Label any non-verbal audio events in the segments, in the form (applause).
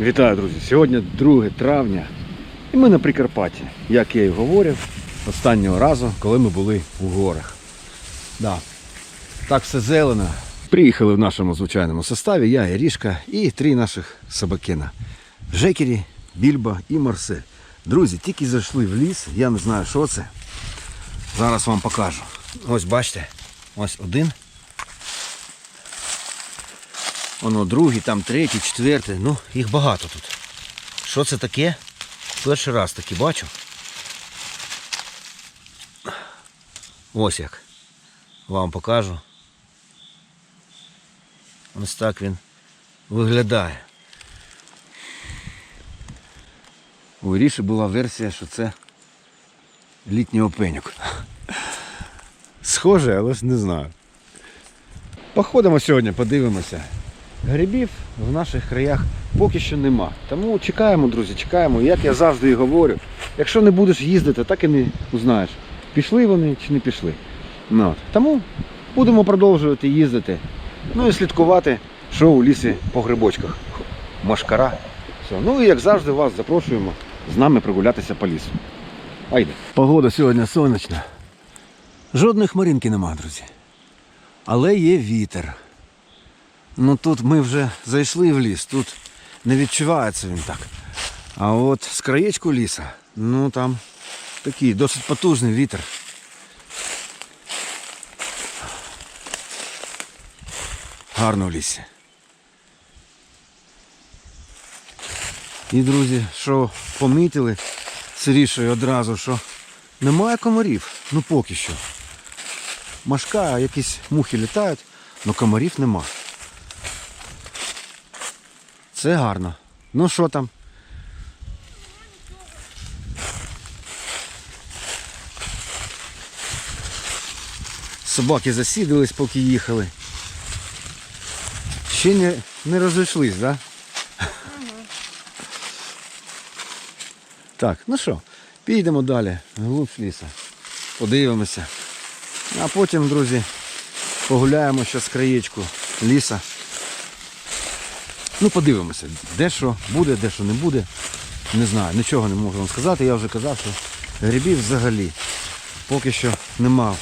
Вітаю, друзі! Сьогодні 2 травня і ми на Прикарпатті, як я і говорив останнього разу, коли ми були у горах. Да. Так все зелено. Приїхали в нашому звичайному составі, я, Ірішка і три наших собакина. Жекері, Більба і Марсель. Друзі, тільки зайшли в ліс, я не знаю, що це. Зараз вам покажу. Ось бачите, ось один. Воно другий, там третій, четвертий. Ну, їх багато тут. Що це таке? Перший раз таки бачу. Ось як. Вам покажу. Ось так він виглядає. У Іріші була версія, що це літній опеньок. Схоже, але ж не знаю. Походимо сьогодні, подивимося. Грибів в наших краях поки що нема. Тому чекаємо, друзі, чекаємо. Як я завжди і говорю, якщо не будеш їздити, так і не узнаєш, пішли вони чи не пішли. Ну. Тому будемо продовжувати їздити. Ну і слідкувати, що у лісі по грибочках. Машкара. Все. Ну і як завжди вас запрошуємо з нами прогулятися по лісу. Айде. Погода сьогодні сонячна. Жодної хмаринки нема, друзі. Але є вітер. Ну тут ми вже зайшли в ліс, тут не відчувається він так. А от з краєчку ліса, ну там такий досить потужний вітер. Гарно в лісі. І, друзі, що помітили сирішою одразу, що немає комарів, ну поки що. Машка, якісь мухи літають, але комарів нема. Це гарно. Ну що там? Собаки засідались, поки їхали. Ще не, не розійшлись, так? Да? Так, ну що, підемо далі, глубь ліса. Подивимося. А потім, друзі, погуляємо ще з краєчку ліса. Ну, подивимося, де що буде, де що не буде. Не знаю, нічого не можу вам сказати. Я вже казав, що грибів взагалі поки що нема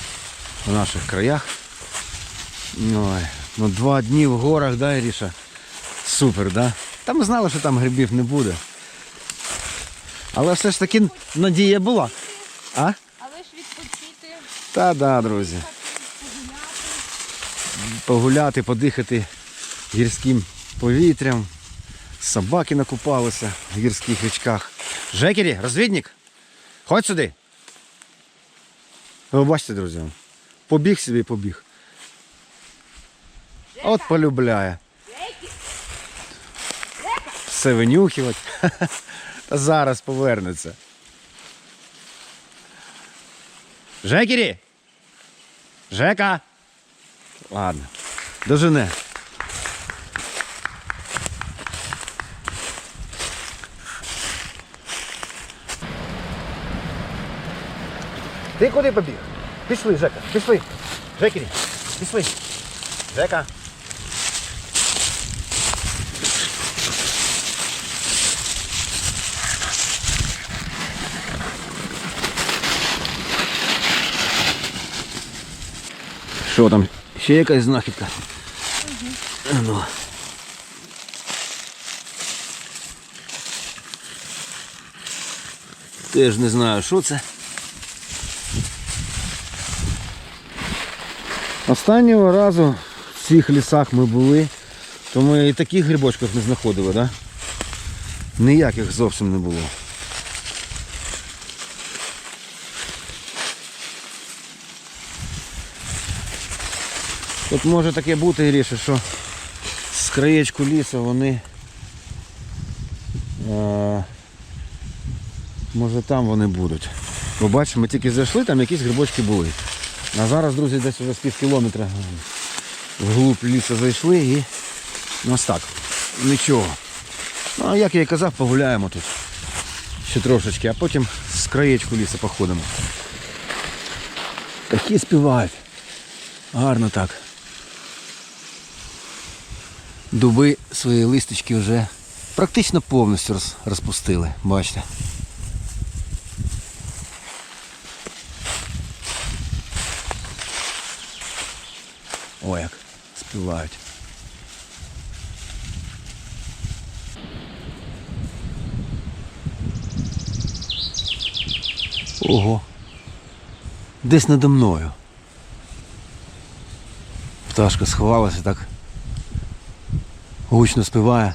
в наших краях. Ой, ну два дні в горах, да, Іріша? Супер, да? Та ми знали, що там грибів не буде. Але все ж таки надія була. А? Але ж відпочити, Та да, друзі. Погуляти, подихати гірським повітрям. Собаки накупалися в гірських річках. Жекері, розвідник, ходь сюди. Ви бачите, друзі, побіг собі і побіг. От полюбляє. Все винюхувати. (laughs) Та зараз повернеться. Жекері! Жека! Ладно. Дожене. Ти куди побіг? Пішли, Жека, пішли. Жекері, пішли. Жека. Що там? Ще якась знахідка? Угу. Ну. Теж не знаю, що це. Останнього разу в цих лісах ми були, то ми і таких грибочків не знаходили. Да? Ніяких зовсім не було. Тут може таке бути, Іріше, що з краєчку лісу вони. Е, може там вони будуть. Бо бачимо, ми тільки зайшли, там якісь грибочки були. А зараз, друзі, десь вже з пів кілометра вглуб лісу зайшли і ну, ось так. Нічого. Ну, а як я і казав, погуляємо тут ще трошечки, а потім з краєчку лісу походимо. Такі співають. Гарно так. Дуби свої листочки вже Практично повністю розпустили, бачите. Ой, як співають. Ого. Десь надо мною. Пташка сховалася так. Гучно співає.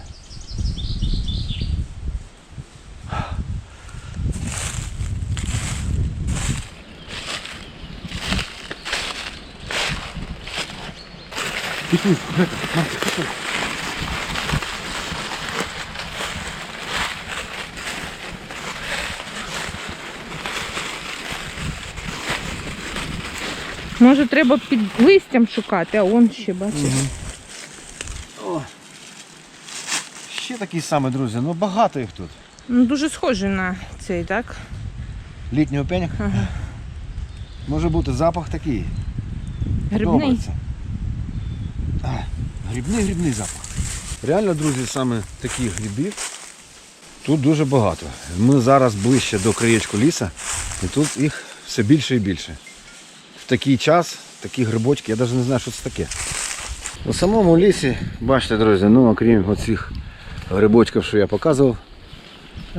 Петух. Може, треба під листям шукати, а он ще бачиш. О. Ще такі самі, друзі, ну багато їх тут. Ну, дуже схожий на цей, так? Літнього пеняк. Ага. Може бути запах такий. Грибний. Подобається. А, грибний грибний запах. Реально, друзі, саме таких грибів тут дуже багато. Ми зараз ближче до краєчку ліса, і тут їх все більше і більше. В такий час такі грибочки, я навіть не знаю, що це таке. У самому лісі, бачите, друзі, ну окрім оцих грибочків, що я показував,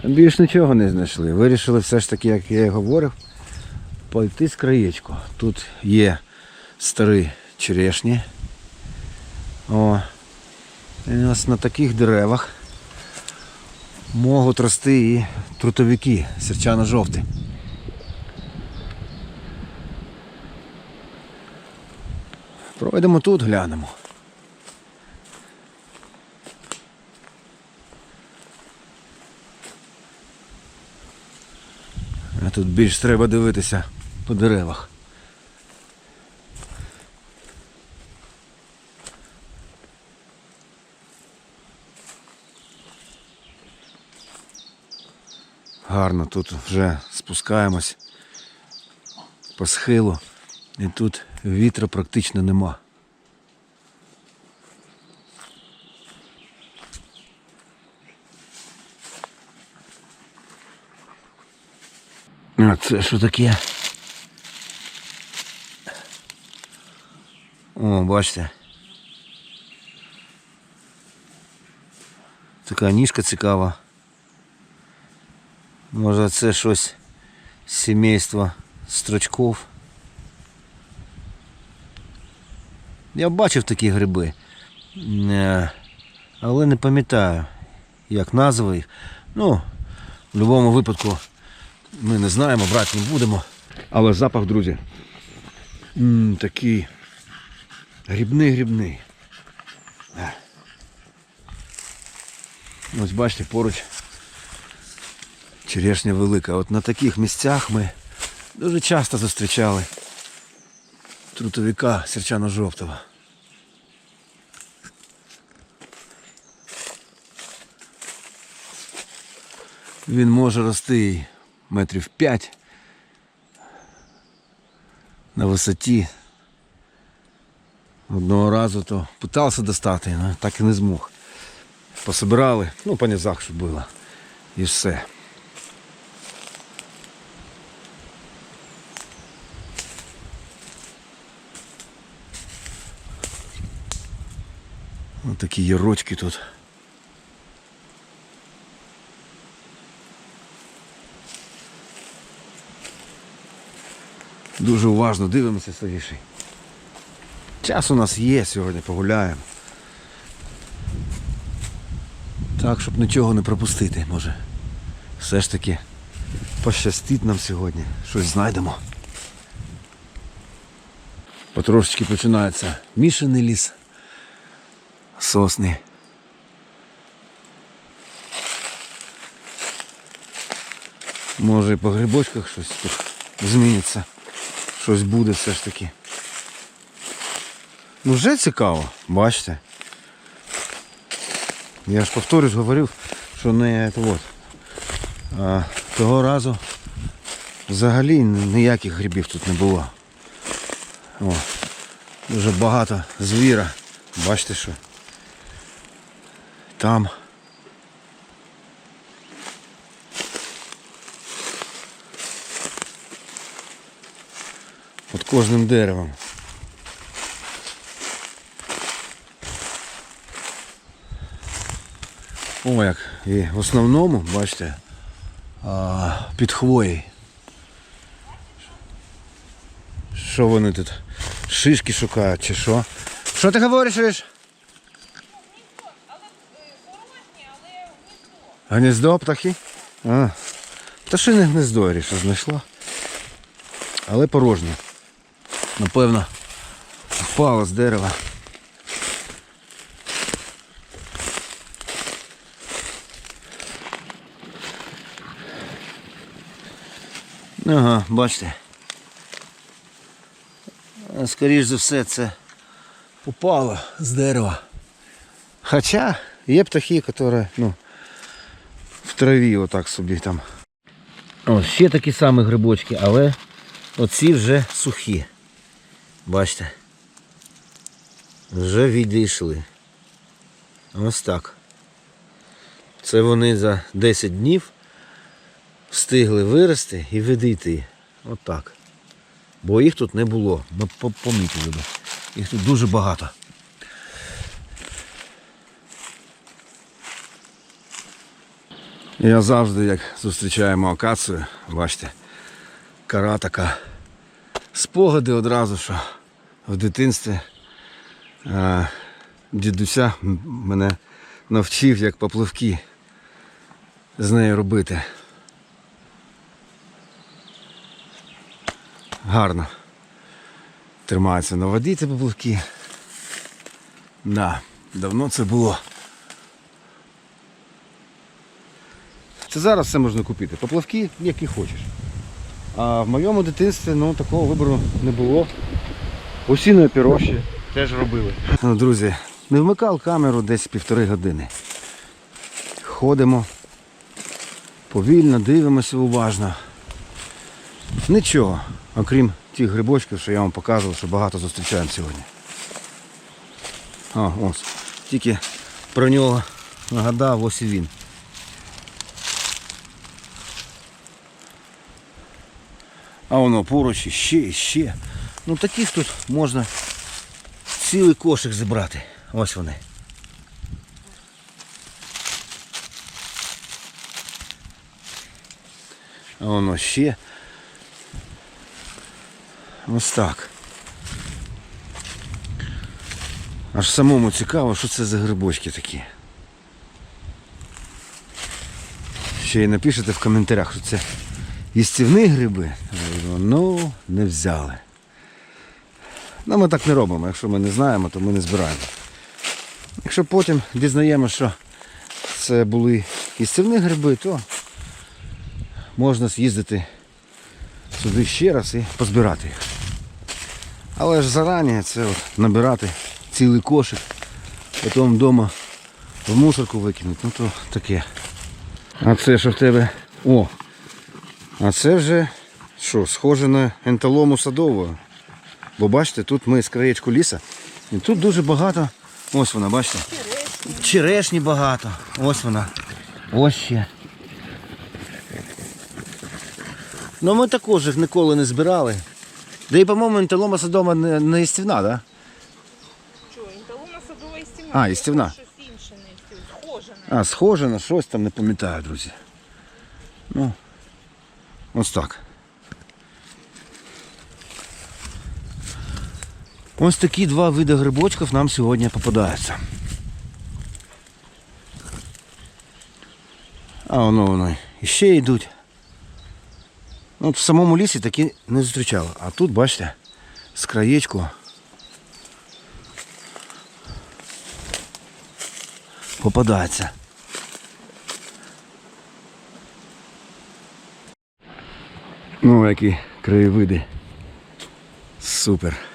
більш нічого не знайшли. Вирішили все ж таки, як я і говорив, пойти з краєчку. Тут є старі черешні. О. І у нас на таких деревах можуть рости і трутовики сірчано-жовті. Пройдемо тут, глянемо. А тут більш треба дивитися по деревах. Гарно тут вже спускаємось по схилу. І тут вітру практично нема. А це що таке? О, бачите. Така ніжка цікава. Може це щось з сімейства строчков. Я бачив такі гриби, Е, але не пам'ятаю, як назви їх. Ну, в будь-якому випадку ми не знаємо, брати не будемо. Але запах, друзі, м, такий грибний грибний. Е. Ось бачите, поруч черешня велика. От на таких місцях ми дуже часто зустрічали трутовика сірчано-жовтого. Він може рости метрів 5 на висоті. Одного разу то питався достати, але так і не змог. Пособирали, ну по низах, щоб було. І все. Ось такі ярочки тут. Дуже уважно дивимося Савіший. Час у нас є сьогодні, погуляємо. Так, щоб нічого не пропустити, може. Все ж таки пощастить нам сьогодні. Щось знайдемо. Потрошечки починається мішаний ліс. Сосни. Може і по грибочках щось тут зміниться. Щось буде все ж таки. Ну вже цікаво, бачите. Я ж повторюсь, говорив, що не от. А, того разу взагалі ніяких грибів тут не було. О, дуже багато звіра. Бачите що? там. под кожним деревом. О, як і в основному, бачите, під хвої. Що вони тут? Шишки шукають чи що? Що ти говориш? Гніздо птахи? А. Пташине гнездо я ріша знайшла. Але порожнє. Напевно, впало з дерева. Ага, бачите. А, Скоріш за все це упало з дерева. Хоча є птахи, які ну, траві отак собі там. О, ще такі самі грибочки, але оці вже сухі. Бачите. Вже відійшли. Ось так. Це вони за 10 днів встигли вирости і відійти. Отак. Бо їх тут не було. Ми помітили. Їх тут дуже багато. Я завжди, як зустрічаємо акацію, бачите, кара така. Спогади одразу, що в дитинстві а, дідуся мене навчив, як попливки з нею робити. Гарно. Тримаються на воді ці поплавки. Да, давно це було. Це зараз все можна купити. Поплавки, які хочеш. А в моєму дитинстві ну, такого вибору не було. Осінної пірощі теж робили. Ну, друзі, не вмикав камеру десь півтори години. Ходимо, повільно, дивимося уважно. Нічого, окрім тих грибочків, що я вам показував, що багато зустрічаємо сьогодні. А, ось. Тільки про нього нагадав, ось і він. А воно поруч іще, іще. Ну таких тут можна цілий кошик зібрати. Ось вони. А воно ще. Ось так. Аж самому цікаво, що це за грибочки такі. Ще й напишете в коментарях, що це їстівні гриби. Ну, не взяли. Ну, ми так не робимо. Якщо ми не знаємо, то ми не збираємо. Якщо потім дізнаємося, що це були їстівні гриби, то можна з'їздити сюди ще раз і позбирати їх. Але ж зарані це от набирати цілий кошик, потім вдома в мусорку викинути, ну то таке. А це що в тебе? О! А це вже що, схоже на енталому садового. Бо бачите, тут ми з краєчку ліса. І тут дуже багато. Ось вона, бачите? Черешні Черешні багато. Ось вона. Ось ще. Ну ми також їх ніколи не збирали. Да і, по-моєму, енталома садова не, не їстівна, так? Да? Що, інталуна садова і стіна. А, і стівна. Щось інше не схоже на. А, схоже на щось там, не пам'ятаю, друзі. Ну, ось так. Ось такі два види грибочків нам сьогодні попадаються. А воно воно іще йдуть. От в самому лісі такі не зустрічали. А тут, бачите, з краєчку попадається. Ну, які краєвиди. Супер.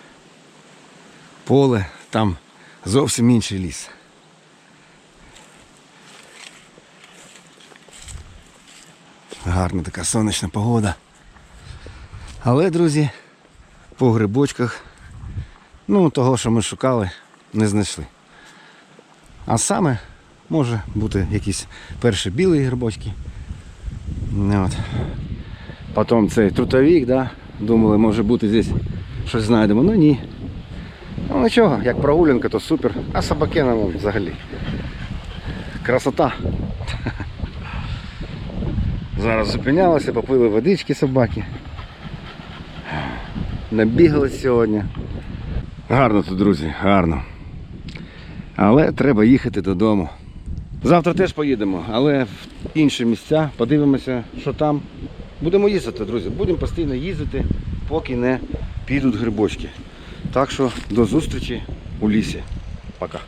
Поле, там зовсім інший ліс. Гарна така сонячна погода. Але, друзі, по грибочках, ну, того, що ми шукали, не знайшли. А саме може бути якісь перші білі грибочки. От. Потім цей трутовик, да? думали, може бути здесь щось знайдемо. Ну ні. Ну нічого, як прогулянка, то супер. А собаки нам взагалі. Красота. Зараз зупинялися, попили водички собаки. Набігались сьогодні. Гарно тут, друзі, гарно. Але треба їхати додому. Завтра теж поїдемо, але в інші місця подивимося, що там. Будемо їздити, друзі. Будемо постійно їздити, поки не підуть грибочки. Так що до зустрічі у лісі. Пока.